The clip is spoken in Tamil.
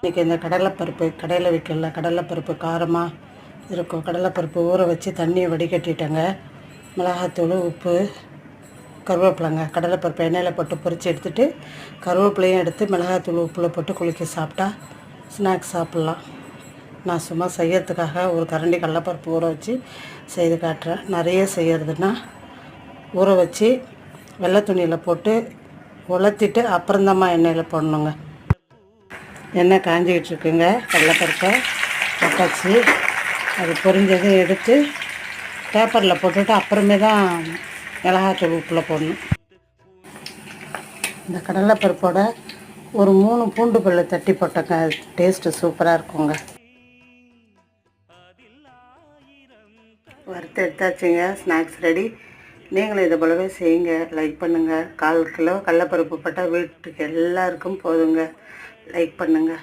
இன்றைக்கி இந்த கடலைப்பருப்பு கடையில் விற்கல கடலைப்பருப்பு காரமாக இருக்கும் கடலைப்பருப்பு ஊற வச்சு தண்ணியை வடிகட்டிட்டேங்க. மிளகாத்தூள் உப்பு கருவேப்பிலைங்க. கடலைப்பருப்பு எண்ணெயில் போட்டு பொரித்து எடுத்துகிட்டு கருவேப்பிலையும் எடுத்து மிளகாத்தூள் உப்பில் போட்டு குளிக்க சாப்பிட்டா ஸ்நாக்ஸ் சாப்பிட்லாம். நான் சும்மா செய்யறதுக்காக ஒரு கரண்டி கடலைப்பருப்பு ஊற வச்சு செய்து காட்டுறேன். நிறைய செய்கிறதுனா ஊற வச்சு வெள்ளை துணியில் போட்டு உலர்த்திட்டு அப்புறந்தம்மா எண்ணெயில் போடணுங்க. எண்ணெய் காஞ்சிக்கிட்டு இருக்குங்க கடலைப்பருப்பை போட்டாச்சு. அது பொரிஞ்சதும் எடுத்து பேப்பரில் போட்டுட்டு அப்புறமே தான் மிளகாத்தூள் உப்பில் போடணும். இந்த கடலைப்பருப்போட ஒரு மூணு பூண்டு பல்லு தட்டி போட்டங்க. டேஸ்ட்டு சூப்பராக இருக்குங்க. வறுத்து எடுத்தாச்சுங்க. Snacks ready. நீங்களும் இதை போலவே செய்யுங்க. லைக் பண்ணுங்கள் கால் கிலோ கடலப்பருப்பு போட்டால் வீட்டுக்கு எல்லாருக்கும் போதுங்க. லைக் பண்ணுங்கள்